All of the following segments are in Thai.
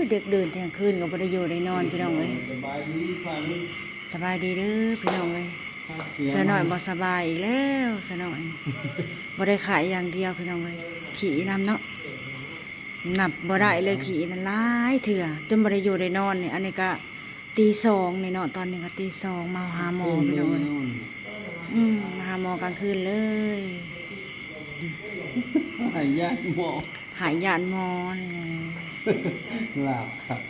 ยดึกเดินเที่ยงคืนก็บ่ได้อยู่ได้นอนพี่น้องเอ้ยสบายดีฟังสบายดีเด้อพี่น้องเอ้ยเสยหน่อยบ่สบายอีกแล้วเสยหน่อยบ่ได้ขายอย่างเดียวพี่น้องเอ้ยขี่นำเนาะนับบ่ได้เลยขี่นั่นหลายเถื่อจนบ่ได้อยู่ได้นอนเนี่ยอันนี้ก็ตีสองนี่เนาะตอนนี้ก็ตีสองมาหาหมอพี่น้องเอ้ยอืมมาหาหมอกลางคืนเลยหายยากหมอ หายยานหมอนี่หลับครับ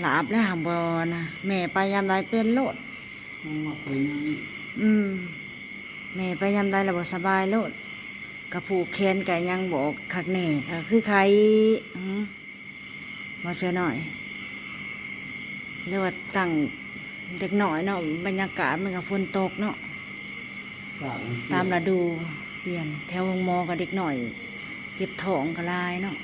หลาบแล้วหาบอนะแม่ไปยามใดเป็นโลดมาคุยนี่อืมแม่ไปยามใดแล้วบ่สบายโลดกระผูกแขนกะยังบอกคักแน่ก็คือใครอืมบ่เสียหน่อยเรียกว่าตั้งเด็กหน่อยเนาะบรรยากาศมันก็ฝนตกเนาะหลับตามฤดูเปลี่ยนแถวโรงหมอกับเด็กหน่อย เจ็บท้องก็หลายเนาะ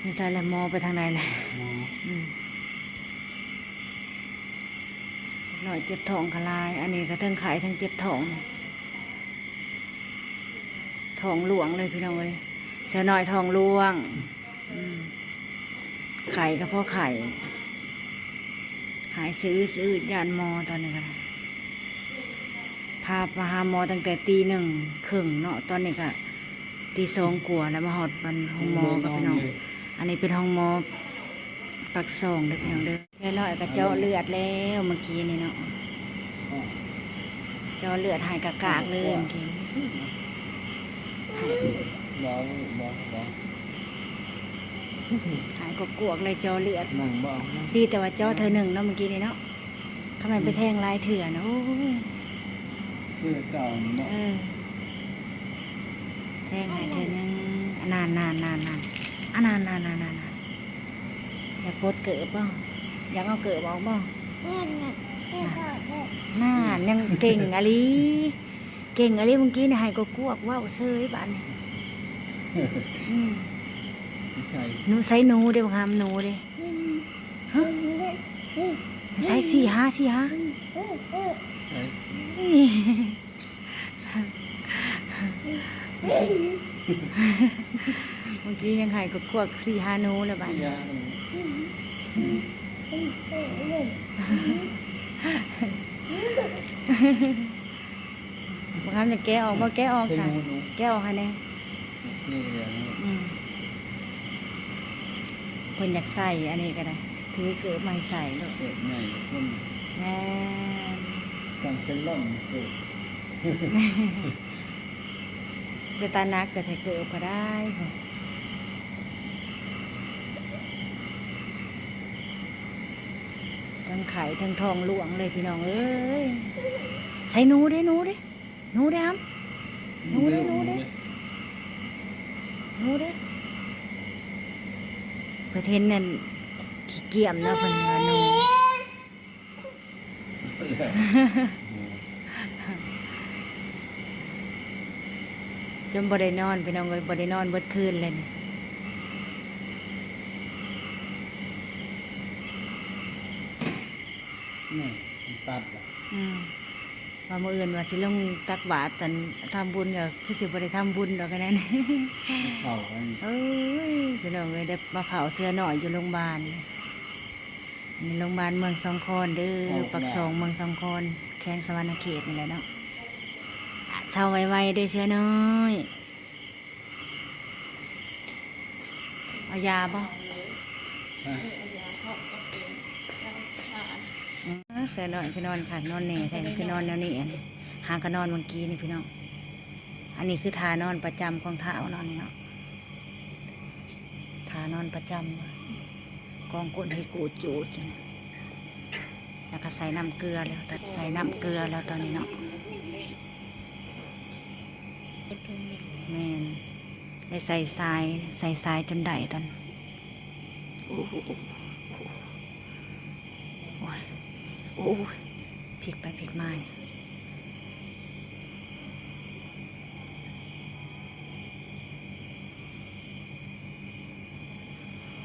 ไม่ใช่แล้วหมอไปทางไหนแหละหมออืมหน่อยเจ็บท้องกะลาย อันนี้ก็ทั้งไข่ทั้งเจ็บท้องนี่ท้องหลวงเลยพี่น้องเลยเสียหน่อยท้องหลวงอืมไข่ก็เพราะไข่หายซื้อซื้อยานมอตอนนี้ก็ได้พาไปหาหมอตั้งแต่ตีหนึ่งครึ่งเนาะตอนนี้ก็ตีสองกว่าแล้วมาหอดบันห้องหมอกับพี่น้อง อันนี้เป็นห้องหมอปักซองเด้อพี่น้องเด้อเรียบร้อยก็เจาะเลือดแล้วเมื่อกี้นี่เนาะเจาะเลือดหายกากากๆเลยเมื่อกี้ร้องร้องร้องหายกกวกๆเลยเจาะเลือดนั่งบ้างดีแต่ว่าเจาะเธอหนึ่งเนาะเมื่อกี้นี่เนาะทำไมไปแทงลายเถื่อนะโอ้ย เพื่อเก่าเนาะเออแทงลายเธอหนึ่งอะนานนานนานนานอะนานนานนานนานนานอยากโคตรเกิดบ้างอยากเอาเกิดบอกบ้างน่ายังเก่งอะลีเก่งอะลีเมื่อกี้เนี่ยให้ก็กวกว่าวเซยบ้านนี่อืมไม่ใช่หนูใส่หนูเด้บางคำหนูเด้ฮะใส่สี่ห้าสี่ห้า ใช่ เมื่อกี้ยังให้ก็กวกสี่ห้าหนูเลยบ้านนี้ยาบางคำจะแกะออกมาแกะออกเป็นค่ะหนูหนูแกะออกให้แน่นี่เลยอืมคนอยากใส่อันนี้ก็ได้ถือเกิดมาให้ใส่ลูกเกิดใหญ่คนแม่นสั่งเส้นล่อนเกิด เบตานักก็จะเกิดก็ได้ค่ะทั้งไข่ทั้งทองหลวงเลยพี่น้องเอ้ยใส่หนูเด้หนูเด้หนูเด้ครับหนูเด้หนูเด้หนูเด้เพื่อเทนนั่นขี้เกียจเนาะเพิ่นว่าหนู จนบ่ได้นอนพี่น้องเอ้ยบ่ได้นอนเบิดคืนเลยนี่นี่ตัดอะอืมว่ามื่ออื่นว่าสิลงตักบาตรตอนทำบุญก็คือสิบ่ได้ทำบุญดอกกันนั่นเข่ากันเอ้ยพี่น้องเลยได้มาเผาเสื้อหน่อยอยู่โรงพยาบาลนี่โรงพยาบาลเมืองสองคอนเด้อปักสองเมืองสองคอนแข้งสวรรณเขตนี่แหละเนาะ เท่าไวๆเด้อเสื้อน้อยเอายาบ่ฮะอืมเสื้อน้อยคือนอนค่ะนอนแหน่แทนคือนอนแนวนี้อันนี้หางก็นอนเมื่อกี้นี่พี่น้อง อันนี้คือทานอนประจำของเท้านอนนี่เนาะทานอนประจำกองก้นให้กูดจูดจังแล้วก็ใส่น้ำเกลือแล้วตัดใส่น้ำเกลือแล้วตอนนี้เนาะ แมนได้ใส่ทรายใส่ทรายจนได้ตอนโอ้โหโอ้ยโอ้ยพลิกไปพลิกมาเนี่ย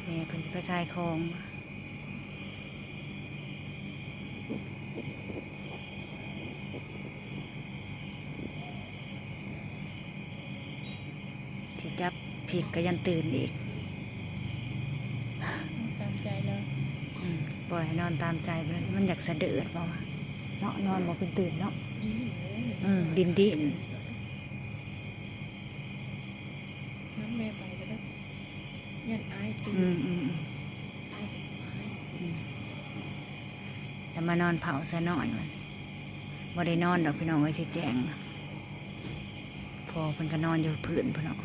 แม่เพิ่นจะไปขายของิกก็ยันตื่นอีกตามใจเลยปล่อยนอนตามใจมันอยากสะเดือดเพราะว่าเนาะนอนมาเป็นตื่นเนาะเออดินดินน้ำแม่ไปก็ได้ยันอายตื่นแต่มานอนเผาซะหน่อยมันบ่ได้นอนดอกพี่น้องไว้สิแจงพอเพิ่นก็นอนอยู่พื้นพี่น้อง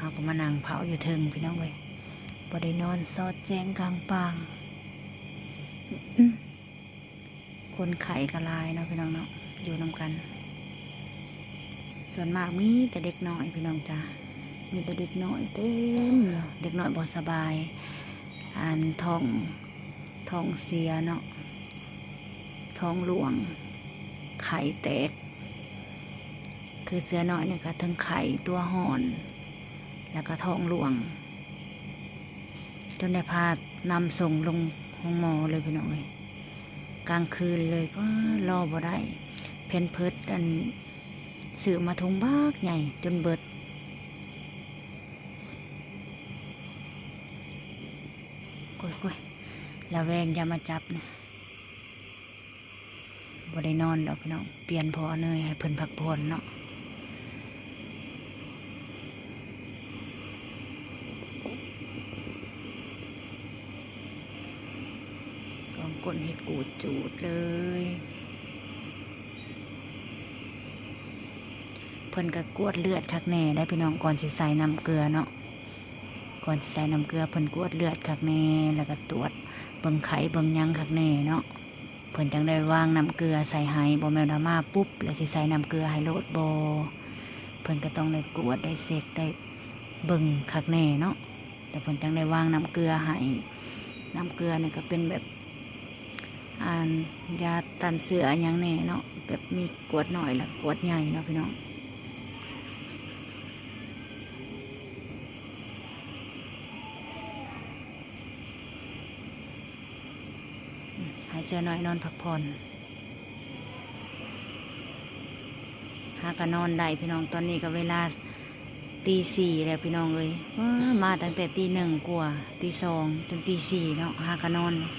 เฮาก็มานั่งเผาอยู่เทิงพี่น้องเว้ยบ่ได้นอนซอดแจ้งกลางปาง คนไข่กระลายเนาะพี่น้องเนาะอยู่นำกัน ส่วนมากมีแต่เด็กน้อยพี่น้องจ้ามีแต่เด็กน้อยเต็มเด็กน้อยบ่สบายอ่านท้องท้องเสียเนาะท้องหลวง ไข่แตก คือเสือน้อยเนี่ยก็ทั้งไข่ตัวห่อน แล้วก็ท้องหลวง จนได้พานำส่งลงห้องหมอเลยพี่น้องเลยกลางคืนเลยก็รอบ่ได้ เพนเพิดอันสื่อมาทงบากใหญ่ จนเบิดกล้วยกล้วยระแวงอย่ามาจับนี่ยบ่ได้นอนดอกพี่น้อง เปลี่ยนพอเนยให้เพิ่นพักผ่อนเนาะ กองก้นเห็ดกูดจูดเลย เพิ่นก็กวดเลือดคักแน่ได้พี่น้องก่อนสิใส่น้ำเกลือเนาะก่อนสิใส่น้ำเกลือเพิ่นกวดเลือดคักแน่แล้วก็ตรวจเบิ่งไข้เบิ่งยังคักแน่เนาะเพิ่นจังได้วางน้ำเกลือใส่ให้บ่แม่นว่ามาปุ๊บแล้วสิใส่น้ำเกลือให้โลดโบเพิ่นก็ต้องได้กวดได้เสกได้เบิ่งคักแน่เนาะแต่เพิ่นจังได้วางน้ำเกลือให้น้ำเกลือเนี่ยก็เป็นแบบ อ่านยาตันเสือหยังแน่เนาะแบบมีกวดหน่อยล้วกวดใหญ่เนาะพี่น้องหายเสือน้อยนอนพักผ่อนหากันนอนได้พี่น้องตอนนี้ก็เวลาตีสี่แล้วพี่น้องเลยมาตั้งแต่ตีหนึ่งกว่าตีสองจนตีสี่เนาะหากันนอนเลย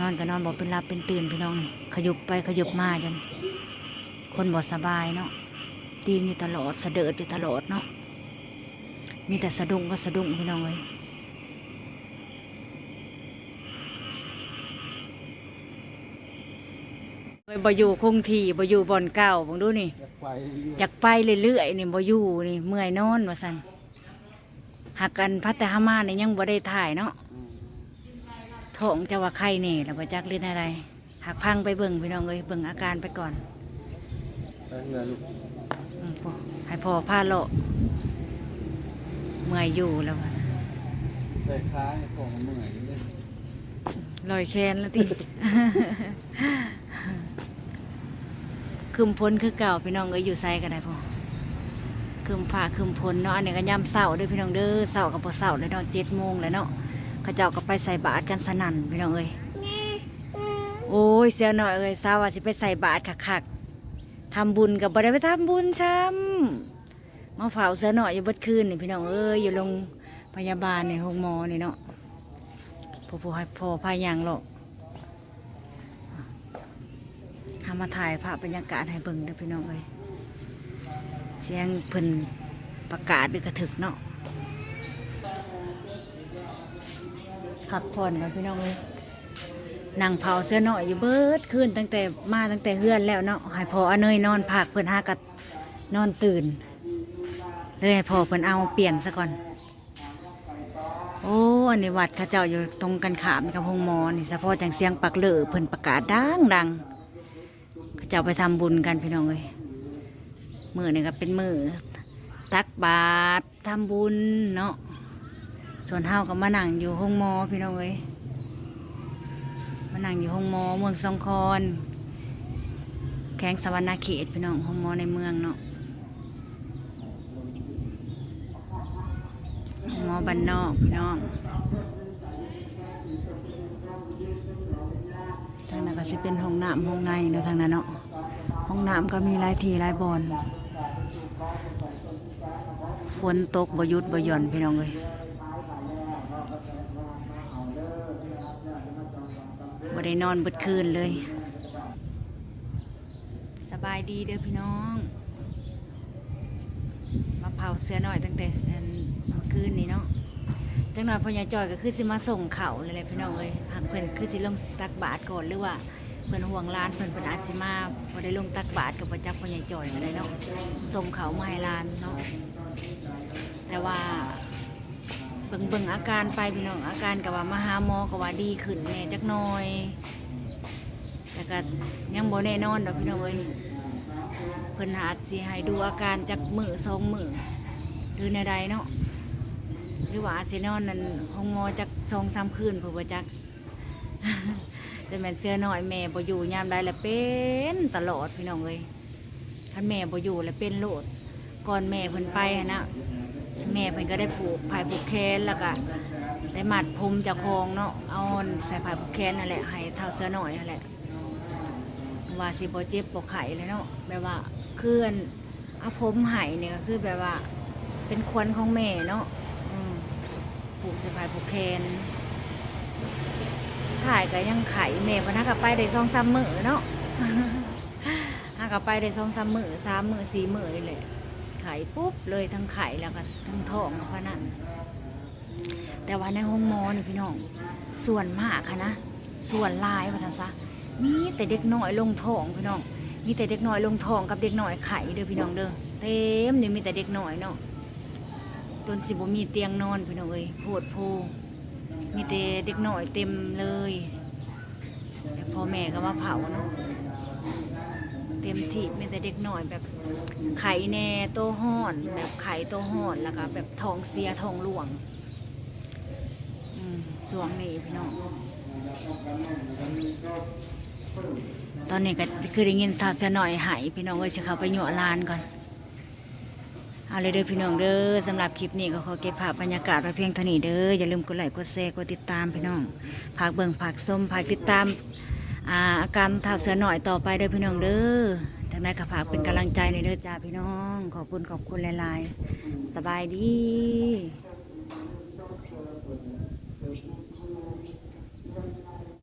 นอนก็นอนบอกเป็นรับเป็นตื่นพี่น้องนี่ขยุบไปขยุบมาจนคนบอสบายเนาะตีนอยู่ตลอดสะเดิดอยู่ตลอดเนาะมีแต่สะดุ้งก็สะดุ้งพี่น้องเลยบ่อยู่คงที่บ่อยู่บ่อนเก่าผมดูนี่อยากไปเรื่อยๆนี่บ่อยู่นี่เมื่อยนอนว่าซั่นหักกันพัฒนามานี่ยังบ่ได้ถ่ายเนาะ ท้องจะว่าไข้แน่แล้วบ่จักเล่นอะไรหักพังไปเบิ่งพี่น้องเอ้ยเบิ่งอาการไปก่อนไปเงินลูกอืมพอให้พอพาโลาะเมื่อยอยู่แล้วว่ะไปค้าให้ของเหนื่อยเลยลอยแคนแล้วติคืมพ้นคือเก่าพี่น้องเอ้ยอยู่ไซกันได้พอคืมฝ่าคืมพลเนาะอันนี้ก็ย่ำเสาเด้วยพี่น้องเด้อเสากับพอเสาเลยเนาะเจ็ดโมงเลยเนาะ เขาเจ้าก็ไปใส่บาตรกันสนั่นพี่น้องเอ้ยโอ้ยเสียหน่อยเอ้ยสาวว่าสิไปใส่บาตรคักๆทำบุญกับบ่ได้ไปทำบุญช้ำมาเผาเสียหน่อยอยู่เบิดคืนนี่พี่น้องเอ้ยอยู่โรงพยาบาลในห้องหมอนี่เนาะผู้ผู้ให้พอพายางหรอกทำมาถ่ายภาพบรรยากาศให้เบิ่งเด้อพี่น้องเอ้ยเสียงเพิ่นประกาศด้วยกระถึกเนาะ พักผ่อนกันพี่น้องเลยนั่งเผาเสื้อหน่อยอยู่เบิดขึ้นตั้งแต่มาตั้งแต่เฮือนแล้วเนาะให้พออเนยนอนผักเพิ่นหากัดนอนตื่นเลยพอเพิ่นเอาเปลี่ยนซะก่อน โอ้อันนี้วัดข้าเจ้าอยู่ตรงกันขามกับห้องมอนี่เฉพาะจังเสียงปักเลือเพิ่นประกาศดังดังๆเขาเจ้าไปทำบุญกันพี่น้องเลยมือนี่ก็เป็นมือตักบาตรทำบุญเนาะ ส่วนเฮาก็มานั่งอยู่ห้องมอพี่น้องเอ้ยมานั่งอยู่ห้องมอเมืองสองคอนแข้งสวรรณเขตพี่น้องห้องมอในเมืองเนาะห้องมอบ้านนอกพี่น้องทางนั้นก็สิเป็นห้องน้ำห้องในเนาะทางนั้นเนาะห้องน้ำก็มีหลายทีหลายบอนฝนตกบ่ยุดบ่หย่อนพี่น้องเลย ได้นอนบดคืนเลย สบายดีเด้อพี่น้องมาเผาเสื้อหน่อยตั้งแต่คืนนี้เนาะจังหน่อยพญ่จอยก็คือสิมาส่งเขาเลยแหละพี่น้องเลยหากเพิ่อนคือสิลงตักบาทก่อนหรือว่าเพิ่อนห่วงร้านเพิ่อนเพิ่อนอาจสิมาบ่ได้ลงตักบาทกับประจักษ์พญ่จอยอะไรเนาะส่งเขามาให้ร้านเนาะแต่ว่า บิ่งเบิ่งอาการไปพี่น้องอาการก็ว่ามาหาหมอก็ว่าดีขึ้นแน่จักหน่อย แต่ก็ยังบ่แน่นอนดอกพี่น้องเอ้ยเพิ่นอาสิให้ดูอาการจากมือสองมือหรือในใดเนาะหรือว่าอาจสินอนนั่นห้องงอจากสองสามคืนผื่อว่าจักจะแม่นเสื้อน้อยแม่บ่อยู่ยามใดแล้วเป็นตลอดพี่น้องเอ้ยถ้านแม่บ่อยู่แล้วเป็นโลดก่อนแม่เพิ่นไปนะ แม่เพิ่นก็ได้ผูกผายผูกแขนแล้วก็ได้มัดผมจากคองเนาะเอาใส่ผายผูกแขนนั่นแหละให้เท่าเสื้อน้อยนั่นแหละว่าสิบ่เจ็บบ่ไข้เลยเนาะแบบว่าเคลื่อนเอาผมไห้เนี่ยก็คือแบบว่า เป็นควันของแม่เนาะผูกใสะพายผูกแขนถ่ายก็ยังไข่แม่พนักกับไปได้สองสามมือเนาะถ้ากับไปได้สองสามมือสามมือสี่มือนี่แหละ ไข่ปุ๊บเลยทั้งไข่แล้วก็ทั้งท้องเพราะนั้นแต่ว่าในห้องมอนี่พี่น้อง ส่วนมากค่ะนะ ส่วนลายว่าซั่นซะมีแต่เด็กน้อยลงท้องพี่น้อง มีแต่เด็กน้อยลงท้องกับเด็กน้อยไข่เด้อพี่น้องเด้อ เต็มนี่มีแต่เด็กน้อยเนาะจนสิบ่มีเตียงนอนพี่น้องเอ้ยโพดโพมีแต่เด็กน้อยเต็มเลยแต่พ่อแม่ก็มาเผาเนาะ เต็มที่มีแต่เด็กหน้อยแบบไข่แน่โตห้อน แบบไข่โตห้อนแล้วก็แบบทองเสียทองหลวงอืมช่วงนี้พี่น้อง ตอนนี้ก็คือได้ยินทาเสียหน่อยหายพี่น้องเอ้ยสิเขาไปหยั่วลานก่อนเอาเลยเด้อพี่น้องเด้อสำหรับคลิปนี้ก็ขอเก็บภาพบรรยากาศไว้เพียงเท่านี้เด้ออย่าลืมกดไลค์กดแชร์กดติดตามพี่น้องฝากเบิ่งฝากส้มฝากติดตาม อาการท่าเสือหน่อยต่อไปเด้อพี่น้องเด้อทางนั้นก็ฝากเป็นกำลังใจในเด้อจ้าพี่น้อง ขอบคุณขอบคุณหลายๆ สบายดี